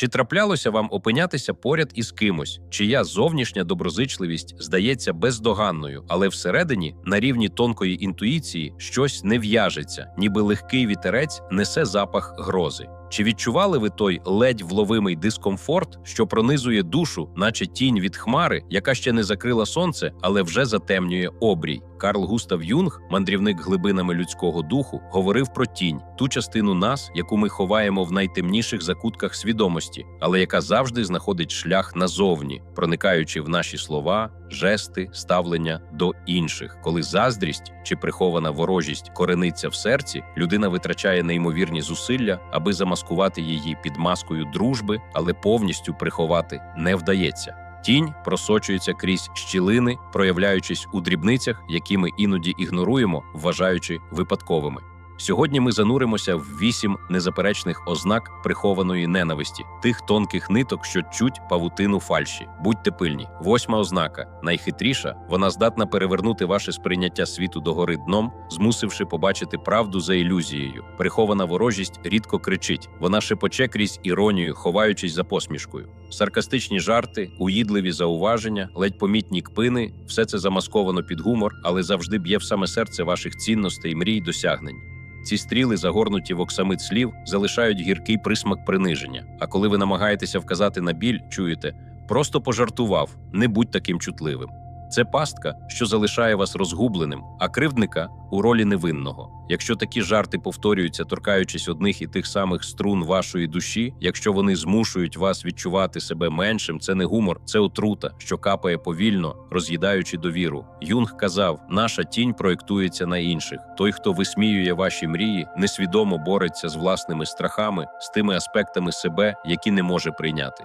Чи траплялося вам опинятися поряд із кимось, чия зовнішня доброзичливість здається бездоганною, але всередині, на рівні тонкої інтуїції, щось не в'яжеться, ніби легкий вітерець несе запах грози? Чи відчували ви той ледь вловимий дискомфорт, що пронизує душу, наче тінь від хмари, яка ще не закрила сонце, але вже затемнює обрій? Карл Густав Юнг, мандрівник глибинами людського духу, говорив про тінь, ту частину нас, яку ми ховаємо в найтемніших закутках свідомості, але яка завжди знаходить шлях назовні, проникаючи в наші слова, жести, ставлення до інших. Коли заздрість чи прихована ворожість корениться в серці, людина витрачає неймовірні зусилля, аби замаскувати її під маскою дружби, але повністю приховати не вдається. Тінь просочується крізь щілини, проявляючись у дрібницях, які ми іноді ігноруємо, вважаючи випадковими. Сьогодні ми зануримося в вісім незаперечних ознак прихованої ненависті, тих тонких ниток, що чуть павутину фальші. Будьте пильні. Восьма ознака найхитріша. Вона здатна перевернути ваше сприйняття світу догори дном, змусивши побачити правду за ілюзією. Прихована ворожість рідко кричить. Вона шепоче крізь іронію, ховаючись за посмішкою. Саркастичні жарти, уїдливі зауваження, ледь помітні кпини все це замасковано під гумор, але завжди б'є в саме серце ваших цінностей, мрій, досягнень. Ці стріли, загорнуті в оксамит слів, залишають гіркий присмак приниження. А коли ви намагаєтеся вказати на біль, чуєте, просто пожартував, не будь таким чутливим. Це пастка, що залишає вас розгубленим, а кривдника у ролі невинного. Якщо такі жарти повторюються, торкаючись одних і тих самих струн вашої душі, якщо вони змушують вас відчувати себе меншим, це не гумор, це отрута, що капає повільно, роз'їдаючи довіру. Юнг казав: наша тінь проєктується на інших. Той, хто висміює ваші мрії, несвідомо бореться з власними страхами, з тими аспектами себе, які не може прийняти.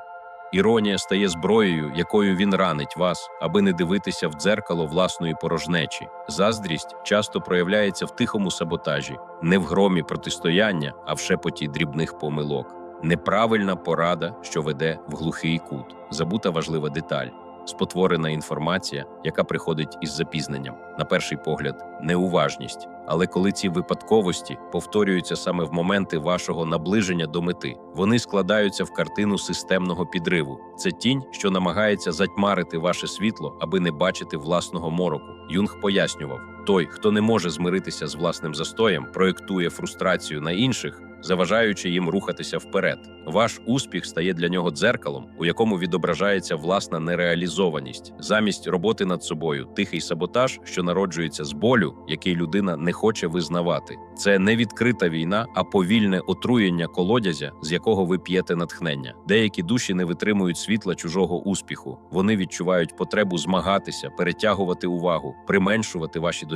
Іронія стає зброєю, якою він ранить вас, аби не дивитися в дзеркало власної порожнечі. Заздрість часто проявляється в тихому саботажі, не в громі протистояння, а в шепоті дрібних помилок. Неправильна порада, що веде в глухий кут, забута важлива деталь. Спотворена інформація, яка приходить із запізненням, на перший погляд, неуважність. Але коли ці випадковості повторюються саме в моменти вашого наближення до мети, вони складаються в картину системного підриву. Це тінь, що намагається затьмарити ваше світло, аби не бачити власного мороку. Юнг пояснював: той, хто не може змиритися з власним застоєм, проєктує фрустрацію на інших, заважаючи їм рухатися вперед. Ваш успіх стає для нього дзеркалом, у якому відображається власна нереалізованість, замість роботи над собою, тихий саботаж, що народжується з болю, який людина не хоче визнавати. Це не відкрита війна, а повільне отруєння колодязя, з якого ви п'єте натхнення. Деякі душі не витримують світла чужого успіху. Вони відчувають потребу змагатися, перетягувати увагу, применшувати ваші досягнення.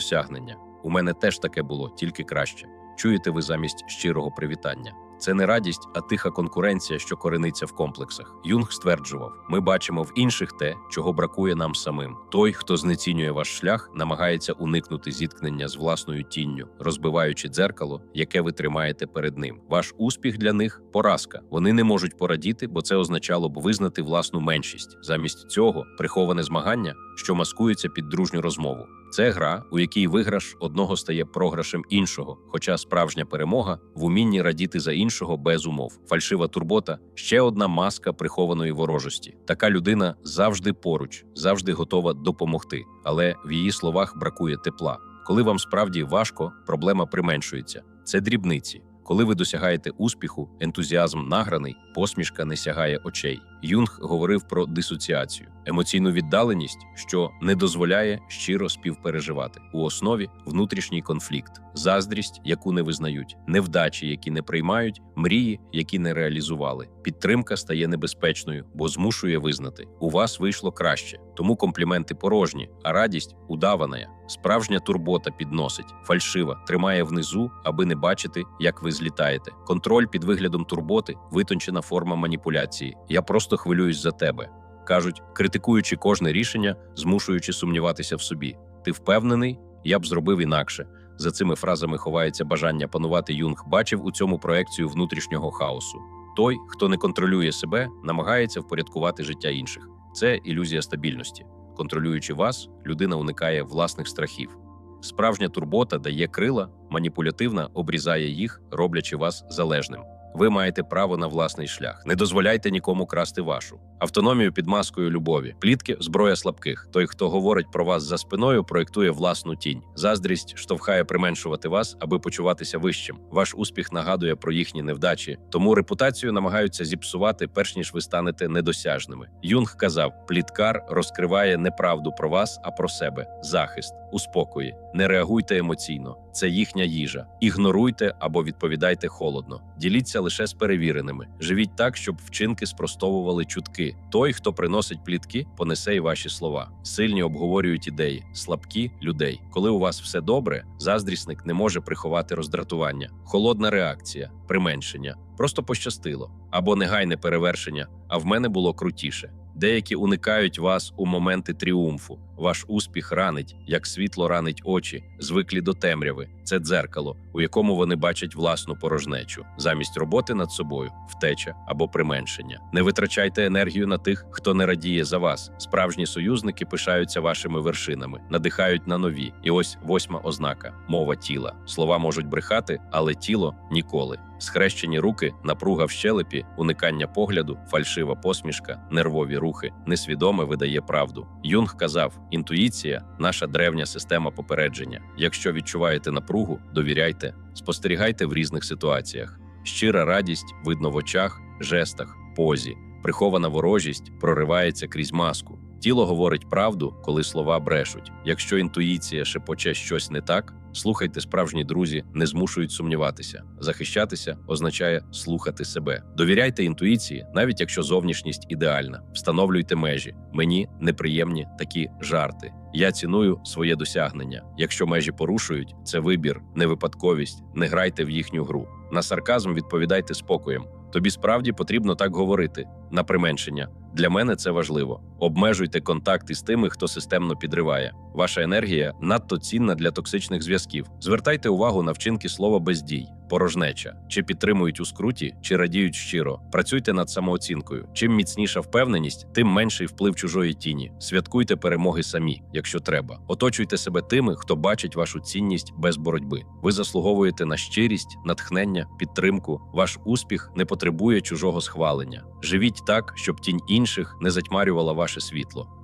У мене теж таке було, тільки краще. Чуєте ви замість щирого привітання. Це не радість, а тиха конкуренція, що корениться в комплексах. Юнг стверджував: ми бачимо в інших те, чого бракує нам самим. Той, хто знецінює ваш шлях, намагається уникнути зіткнення з власною тінню, розбиваючи дзеркало, яке ви тримаєте перед ним. Ваш успіх для них поразка. Вони не можуть порадіти, бо це означало б визнати власну меншість. Замість цього приховане змагання, що маскується під дружню розмову. Це гра, у якій виграш одного стає програшем іншого, хоча справжня перемога в умінні радіти за іншого без умов. Фальшива турбота ще одна маска прихованої ворожості. Така людина завжди поруч, завжди готова допомогти, але в її словах бракує тепла. Коли вам справді важко, проблема применшується. Це дрібниці. Коли ви досягаєте успіху, ентузіазм награний, посмішка не сягає очей. Юнг говорив про дисоціацію, емоційну віддаленість, що не дозволяє щиро співпереживати. У основі внутрішній конфлікт, заздрість, яку не визнають, невдачі, які не приймають, мрії, які не реалізували. Підтримка стає небезпечною, бо змушує визнати: у вас вийшло краще, тому компліменти порожні, а радість удавана. Справжня турбота підносить, фальшива, тримає внизу, аби не бачити, як ви злітаєте. Контроль під виглядом турботи витончена форма маніпуляції. Я просто хвилююсь за тебе. кажуть, критикуючи кожне рішення, змушуючи сумніватися в собі. Ти впевнений? Я б зробив інакше. За цими фразами ховається бажання панувати Юнг, бачив у цьому проекцію внутрішнього хаосу. Той, хто не контролює себе, намагається впорядкувати життя інших. Це ілюзія стабільності. Контролюючи вас, людина уникає власних страхів. Справжня турбота дає крила, маніпулятивна обрізає їх, роблячи вас залежним. Ви маєте право на власний шлях. Не дозволяйте нікому красти вашу. Автономію під маскою любові. Плітки зброя слабких. Той, хто говорить про вас за спиною, проєктує власну тінь. Заздрість штовхає применшувати вас, аби почуватися вищим. Ваш успіх нагадує про їхні невдачі, тому репутацію намагаються зіпсувати, перш ніж ви станете недосяжними. Юнг казав: пліткар розкриває неправду про вас, а про себе. Захист, успокої. Не реагуйте емоційно. Це їхня їжа. Ігноруйте або відповідайте холодно. Діліться лише з перевіреними. Живіть так, щоб вчинки спростовували чутки. Той, хто приносить плітки, понесе й ваші слова. Сильні обговорюють ідеї, слабкі людей. Коли у вас все добре, заздрісник не може приховати роздратування. Холодна реакція, применшення. Просто пощастило або негайне перевершення. А в мене було крутіше. Деякі уникають вас у моменти тріумфу. Ваш успіх ранить, як світло ранить очі, звиклі до темряви. Це дзеркало, у якому вони бачать власну порожнечу, замість роботи над собою, втеча або применшення. Не витрачайте енергію на тих, хто не радіє за вас. Справжні союзники пишаються вашими вершинами, надихають на нові. І ось восьма ознака: мова тіла. Слова можуть брехати, але тіло ніколи. Схрещені руки, напруга в щелепі, уникання погляду, фальшива посмішка, нервові рухи, несвідоме видає правду. Юнг казав: інтуїція наша древня система попередження. Якщо відчуваєте напругу, довіряйте, спостерігайте в різних ситуаціях. Щира радість видно в очах, жестах, позі. Прихована ворожість проривається крізь маску. Тіло говорить правду, коли слова брешуть. Якщо інтуїція шепоче щось не так, слухайте справжні друзі, не змушують сумніватися. Захищатися означає слухати себе. Довіряйте інтуїції, навіть якщо зовнішність ідеальна. Встановлюйте межі. Мені неприємні такі жарти. Я ціную своє досягнення. Якщо межі порушують, це вибір, не випадковість. Не грайте в їхню гру. На сарказм відповідайте спокоєм. Тобі справді потрібно так говорити на применшення. Для мене це важливо. Обмежуйте контакти з тими, хто системно підриває. Ваша енергія надто цінна для токсичних зв'язків. Звертайте увагу на вчинки слова бездій, порожнеча, чи підтримують у скруті, чи радіють щиро. Працюйте над самооцінкою. Чим міцніша впевненість, тим менший вплив чужої тіні. Святкуйте перемоги самі, якщо треба. Оточуйте себе тими, хто бачить вашу цінність без боротьби. Ви заслуговуєте на щирість, натхнення, підтримку. Ваш успіх не потребує чужого схвалення. Живіть так, щоб тінь інших не затьмарювала ваше світло.